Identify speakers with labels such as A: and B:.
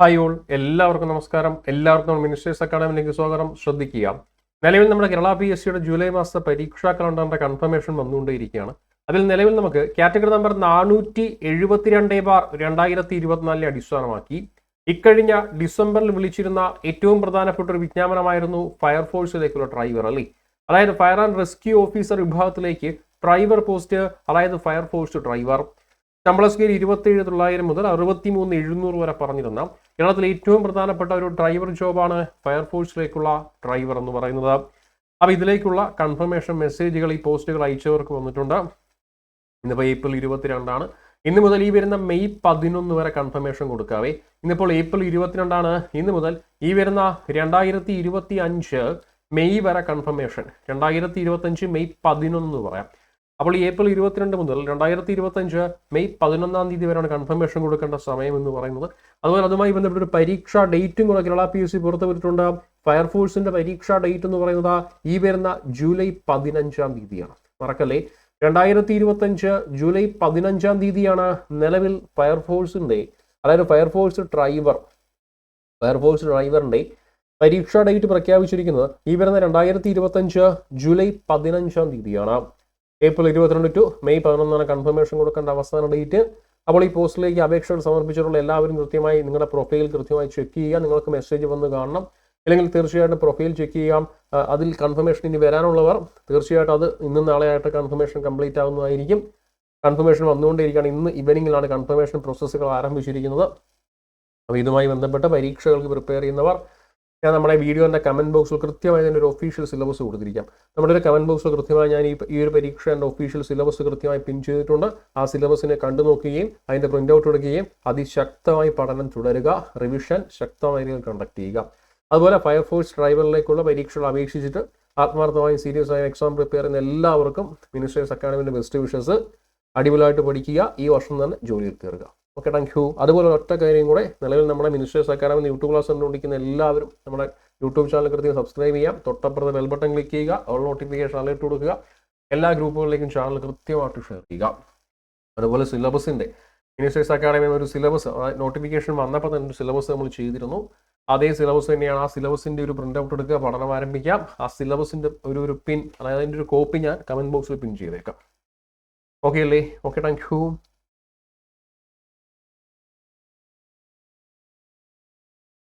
A: Hi all എല്ലാവർക്കും നമസ്കാരം. എല്ലാവർക്കും മിനിസ്റ്റേഴ്സ് അക്കാഡമിയിലേക്ക് സ്വാഗതം. ശ്രദ്ധിക്കുക. നിലവിൽ നമ്മുടെ കേരള പി എസ് സിയുടെ ജൂലൈ മാസത്തെ പരീക്ഷാ കലണ്ടറിന്റെ കൺഫർമേഷൻ വന്നുകൊണ്ടേയിരിക്കുകയാണ്. അതിൽ നിലവിൽ നമുക്ക് കാറ്റഗറി നമ്പർ നാനൂറ്റി എഴുപത്തിരണ്ട് ബാർ രണ്ടായിരത്തി ഇരുപത്തിനാലിനെ അടിസ്ഥാനമാക്കി ഇക്കഴിഞ്ഞ ഡിസംബറിൽ വിളിച്ചിരുന്ന ഏറ്റവും പ്രധാനപ്പെട്ട ഒരു വിജ്ഞാപനമായിരുന്നു ഫയർഫോഴ്സിലേക്കുള്ള ഡ്രൈവർ അല്ലേ? അതായത് ഫയർ ആൻഡ് റെസ്ക്യൂ ഓഫീസർ വിഭാഗത്തിലേക്ക് ഡ്രൈവർ പോസ്റ്റ് അതായത് ഫയർഫോഴ്സ് ഡ്രൈവർ ശമ്പള സ്കെയിൽ ഇരുപത്തേഴ് തൊള്ളായിരം മുതൽ അറുപത്തി മൂന്ന് എഴുന്നൂറ് വരെ പറഞ്ഞിരുന്ന കേരളത്തിൽ ഏറ്റവും പ്രധാനപ്പെട്ട ഒരു ഡ്രൈവർ ജോബാണ് ഫയർഫോഴ്സിലേക്കുള്ള ഡ്രൈവർ എന്ന് പറയുന്നത്. അപ്പോൾ ഇതിലേക്കുള്ള കൺഫർമേഷൻ മെസ്സേജുകൾ ഈ പോസ്റ്റുകൾ അയച്ചവർക്ക് വന്നിട്ടുണ്ട്. ഇന്നിപ്പോൾ ഏപ്രിൽ ഇരുപത്തിരണ്ടാണ്. ഇന്ന് മുതൽ ഈ വരുന്ന മെയ് പതിനൊന്ന് വരെ കൺഫർമേഷൻ കൊടുക്കാവേ. ഇന്നിപ്പോൾ ഏപ്രിൽ ഇരുപത്തിരണ്ടാണ്. ഇന്ന് മുതൽ ഈ വരുന്ന രണ്ടായിരത്തി ഇരുപത്തി അഞ്ച് മെയ് വരെ കൺഫർമേഷൻ. രണ്ടായിരത്തി ഇരുപത്തഞ്ച് മെയ് പതിനൊന്ന് പറയാം. അപ്പോൾ ഈ ഏപ്രിൽ ഇരുപത്തിരണ്ട് മുതൽ രണ്ടായിരത്തി ഇരുപത്തഞ്ച് മെയ് പതിനൊന്നാം തീയതി വരെയാണ് കൺഫർമേഷൻ കൊടുക്കേണ്ട സമയം എന്ന് പറയുന്നത്. അതുപോലെ അതുമായി ബന്ധപ്പെട്ട് ഒരു പരീക്ഷാ ഡേറ്റും കൂടെ കേരള പി എസ് സി പുറത്തുവിട്ടിട്ടുണ്ട്. ഫയർഫോഴ്സിന്റെ പരീക്ഷാ ഡേറ്റ് എന്ന് പറയുന്നത് ഈ വരുന്ന ജൂലൈ പതിനഞ്ചാം തീയതിയാണ്. മറക്കല്ലേ? രണ്ടായിരത്തി ഇരുപത്തഞ്ച് ജൂലൈ പതിനഞ്ചാം തീയതിയാണ് നിലവിൽ ഫയർഫോഴ്സിന്റെ അതായത് ഫയർഫോഴ്സ് ഡ്രൈവർ ഫയർഫോഴ്സ് ഡ്രൈവറിന്റെ പരീക്ഷാ ഡേറ്റ് പ്രഖ്യാപിച്ചിരിക്കുന്നത് ഈ വരുന്ന രണ്ടായിരത്തി ഇരുപത്തഞ്ച് ജൂലൈ പതിനഞ്ചാം തീയതിയാണ്. ഏപ്രിൽ ഇരുപത്തിരണ്ട് ടു മെയ് പതിനൊന്നാണ് കൺഫർമേഷൻ കൊടുക്കേണ്ട അവസാന ഡേറ്റ്. അപ്പോൾ ഈ പോസ്റ്റിലേക്ക് അപേക്ഷകൾ സമർപ്പിച്ചിട്ടുള്ള എല്ലാവരും കൃത്യമായി നിങ്ങളുടെ പ്രൊഫൈൽ കൃത്യമായി ചെക്ക് ചെയ്യുക. നിങ്ങൾക്ക് മെസ്സേജ് വന്ന് കാണണം. അല്ലെങ്കിൽ തീർച്ചയായിട്ടും പ്രൊഫൈൽ ചെക്ക് ചെയ്യാം. അതിൽ കൺഫർമേഷൻ ഇനി വരാനുള്ളവർ തീർച്ചയായിട്ടും അത് ഇന്നും നാളെയായിട്ട് കൺഫർമേഷൻ കംപ്ലീറ്റ് ആവുന്നതായിരിക്കും. കൺഫർമേഷൻ വന്നുകൊണ്ടിരിക്കുകയാണ് ഇന്ന് ഇവനിങ്ങിലാണ് കൺഫർമേഷൻ പ്രോസസ്സുകൾ ആരംഭിച്ചിരിക്കുന്നത്. അപ്പോൾ ഇതുമായി ബന്ധപ്പെട്ട് പരീക്ഷകൾക്ക് പ്രിപ്പയർ ചെയ്യുന്നവർ ഞാൻ നമ്മുടെ വീഡിയോന്റെ കമന്റ് ബോക്സിൽ കൃത്യമായി തന്നെ ഒരു ഒഫീഷ്യൽ സിലബസ് കൊടുത്തിരിക്കാം. നമ്മുടെ ഒരു കമന്റ് ബോക്സിൽ കൃത്യമായി ഞാൻ ഈ ഒരു പരീക്ഷയുടെ ഒഫീഷ്യൽ സിലബസ് കൃത്യമായി പിൻ ചെയ്തിട്ടുണ്ട്. ആ സിലബസിനെ കണ്ടു നോക്കുകയും അതിന്റെ പ്രിന്റ് ഔട്ട് എടുക്കുകയും അതിശക്തമായി പഠനം തുടരുക റിവിഷൻ ശക്തമായ രീതിയിൽ കണ്ടക്ട് ചെയ്യുക. അതുപോലെ ഫയർഫോഴ്സ് ഡ്രൈവറിലേക്കുള്ള പരീക്ഷകൾ അപേക്ഷിച്ചിട്ട് ആത്മാർത്ഥമായും സീരിയസ് ആയ എക്സാം പ്രിപ്പയർ ചെയ്യുന്ന എല്ലാവർക്കും മിനിസ്റ്റേഴ്സ് അക്കാഡമിന്റെ ബെസ്റ്റ് വിഷസ് അടിപൊളിയായിട്ട് പഠിക്കുക. ഈ വർഷം തന്നെ ജോലിയിൽ കയറുക. ഓക്കെ താങ്ക് യു അതുപോലെ ഒറ്റ കാര്യം കൂടെ നിലവിൽ നമ്മുടെ മിനിസ്റ്റേഴ്സ് അക്കാഡമി യൂട്യൂബ് ക്ലാസ് കണ്ടുകൊണ്ടിരിക്കുന്ന എല്ലാവരും നമ്മുടെ യൂട്യൂബ് ചാനൽ കൃത്യം സബ്സ്ക്രൈബ് ചെയ്യാം. തൊട്ടപ്പുറത്ത് ബെൽ ബട്ടൺ ക്ലിക്ക് ചെയ്യുക ഓൾ നോട്ടിഫിക്കേഷൻ അലേർട്ട് കൊടുക്കുക. എല്ലാ ഗ്രൂപ്പുകളിലേക്കും ചാനൽ കൃത്യമായിട്ട് ഷെയർ ചെയ്യുക. അതുപോലെ സിലബസിന്റെ മിനിസ്റ്റേഴ്സ് അക്കാഡമി ഒരു സിലബസ് നോട്ടിഫിക്കേഷൻ വന്നപ്പോൾ തന്നെ ഒരു സിലബസ് നമ്മൾ ചെയ്തിരുന്നു. അതേ സിലബസ് തന്നെയാണ് ആ സിലബസിന്റെ ഒരു പ്രിന്റ് ഔട്ട് എടുക്കുക പഠനം ആരംഭിക്കാം. ആ സിലബസിന്റെ ഒരു ഒരു പിൻ അതായത് അതിന്റെ ഒരു കോപ്പി ഞാൻ കമന്റ് ബോക്സിൽ പിൻ ചെയ്തേക്കാം. ഓക്കെ അല്ലേ? Okay thank you